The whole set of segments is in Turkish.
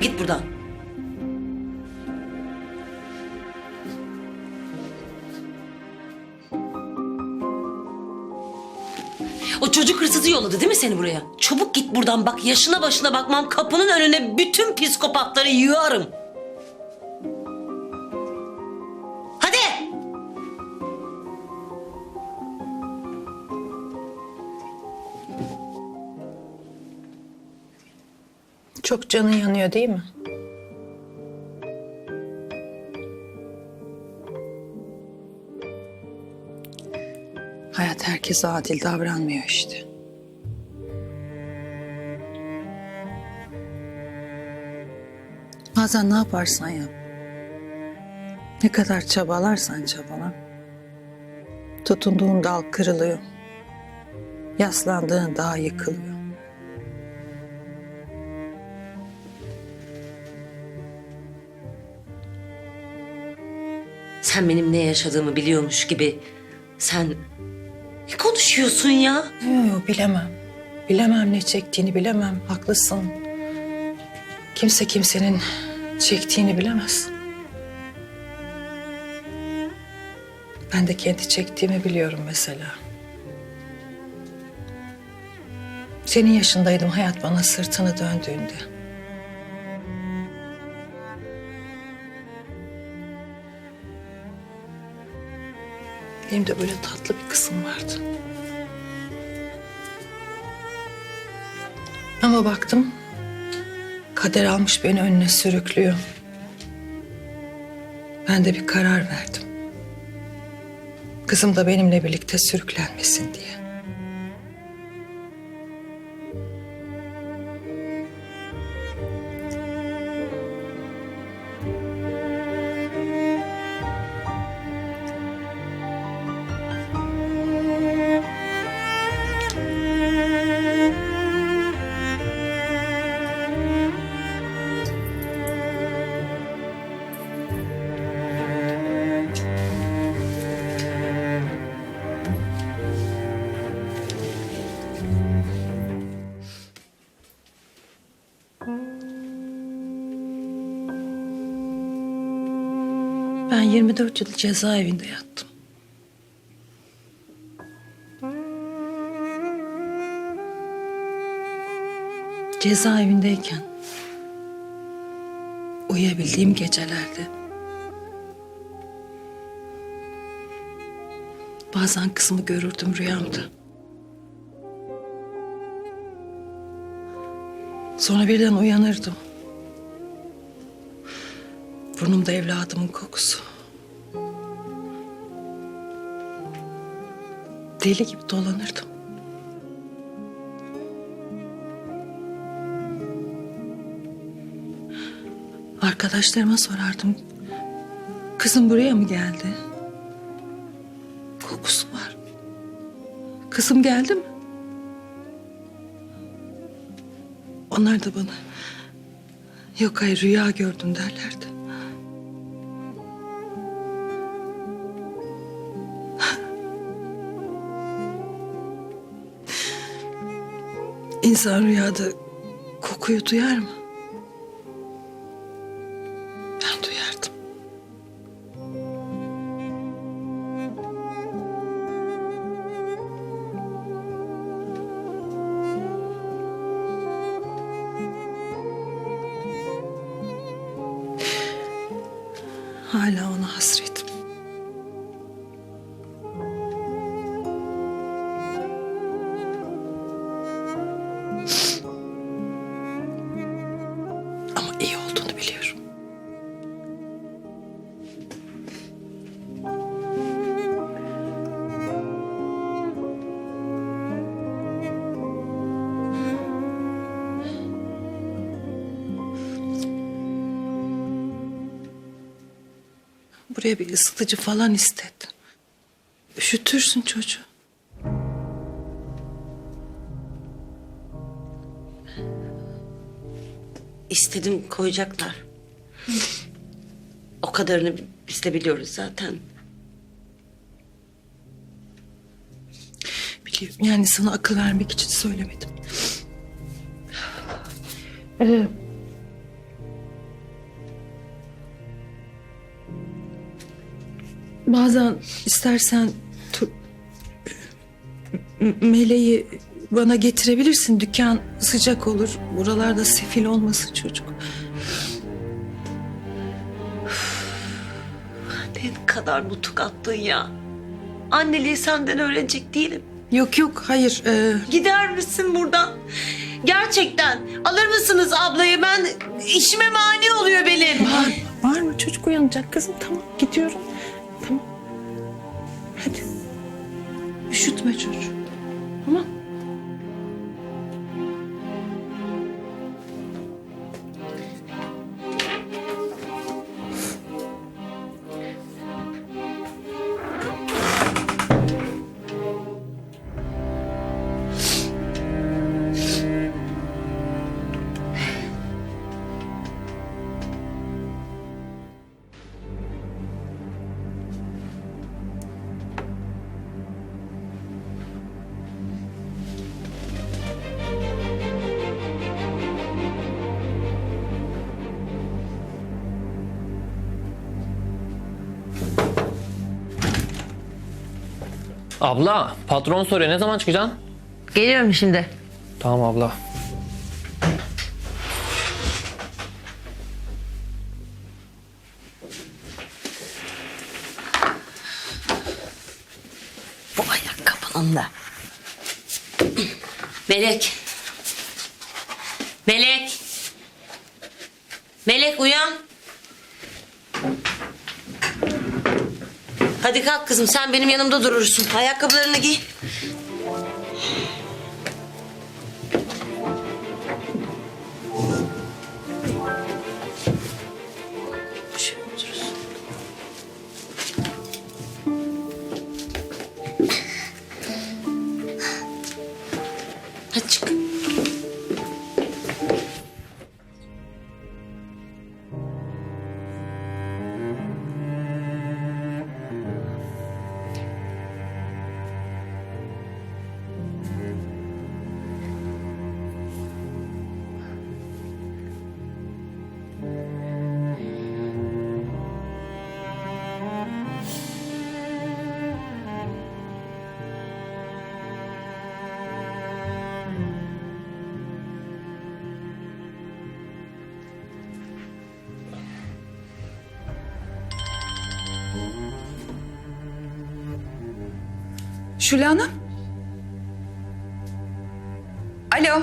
Git buradan. O çocuk hırsızı yolladı değil mi seni buraya? Çabuk git buradan bak yaşına başına bakmam kapının önüne bütün psikopatları yığarım. Çok canın yanıyor değil mi? Hayat herkese adil davranmıyor işte. Bazen ne yaparsan yap. Ne kadar çabalarsan çabala. Tutunduğun dal kırılıyor. Yaslandığın dağ yıkılıyor. Sen benim ne yaşadığımı biliyormuş gibi sen ne konuşuyorsun ya? Yok bilemem. Bilemem ne çektiğini bilemem. Haklısın. Kimse kimsenin çektiğini bilemez. Ben de kendi çektiğimi biliyorum mesela. Senin yaşındaydım hayat bana sırtını döndüğünde. Benim de böyle tatlı bir kızım vardı. Ama baktım kader almış beni önüne sürüklüyor. Ben de bir karar verdim. Kızım da benimle birlikte sürüklenmesin diye. Ben 24 yıl cezaevinde yattım. Cezaevindeyken uyuyabildiğim gecelerde bazen kızımı görürdüm rüyamda. Sonra birden uyanırdım. Burnumda evladımın kokusu. Deli gibi dolanırdım. Arkadaşlarıma sorardım. Kızım buraya mı geldi? Kokusu var. Kızım geldi mi? Onlar da bana yok hayır rüya gördüm derlerdi. İnsan rüyada kokuyu duyar mı? Ben duyardım. Hala ona hasretim. Buraya bir ısıtıcı falan istet. Üşütürsün çocuğu. İstedim koyacaklar. O kadarını biz de biliyoruz zaten. Biliyorum yani sana akıl vermek için söylemedim. Ee, bazen istersen Meleği bana getirebilirsin. Dükkan sıcak olur. Buralarda sefil olmasın çocuk. Ne kadar nutuk attın ya. Anneliği senden öğrenecek değilim. Yok yok hayır. e, Gider misin buradan? Gerçekten. Alır mısınız ablayı? Ben işime mani oluyor benim. var, var mı? Çocuk uyanacak kızım. Tamam gidiyorum. Tamam. Hadi. Üşütme çocuğu. Tamam. Abla patron soruyor ne zaman çıkacaksın? Geliyorum şimdi. Tamam abla. Bu ayakkabının da. Melek. Melek. Melek uyan. Hadi kalk kızım sen benim yanımda durursun. Ayakkabılarını giy. Şule Hanım? Alo?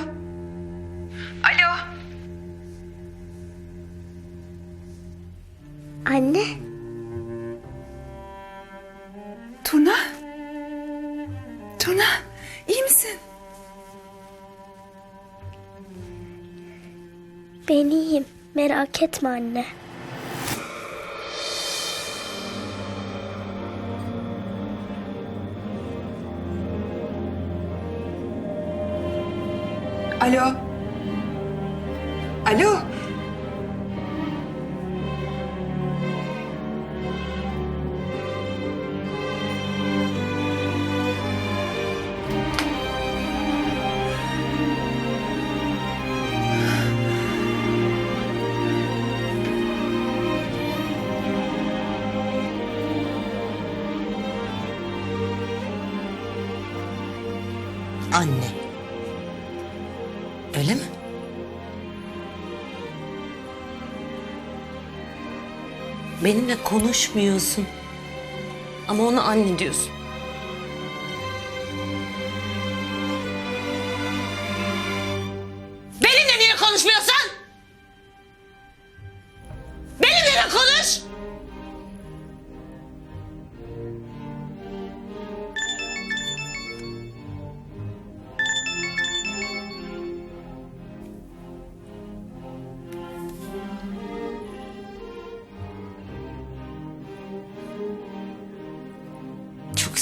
Alo? Anne, Turna? Turna, iyi misin? ben iyiyim. Merak etme anne. Alo? Alo? Anne. Benimle konuşmuyorsun. Ama ona anne diyorsun.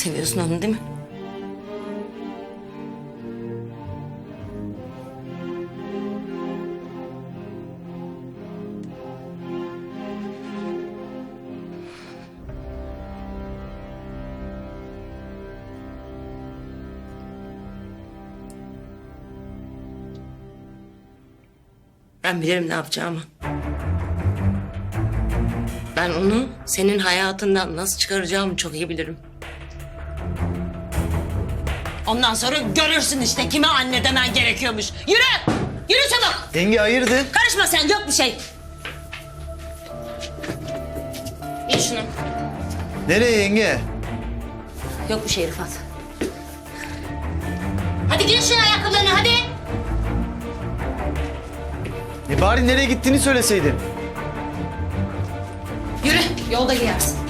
Seviyorsun onu değil mi? Ben bilirim ne yapacağımı. Ben onu senin hayatından nasıl çıkaracağımı çok iyi bilirim. Ondan sonra görürsün işte kime anne demen gerekiyormuş. Yürü! Yürü çabuk! Yenge hayırdır? Karışma sen yok bir şey. İn şunu. Nereye yenge? Yok bir şey Rıfat. Hadi giy şu ayakkabılarını hadi. E bari nereye gittiğini söyleseydin. Yürü yolda giyersin.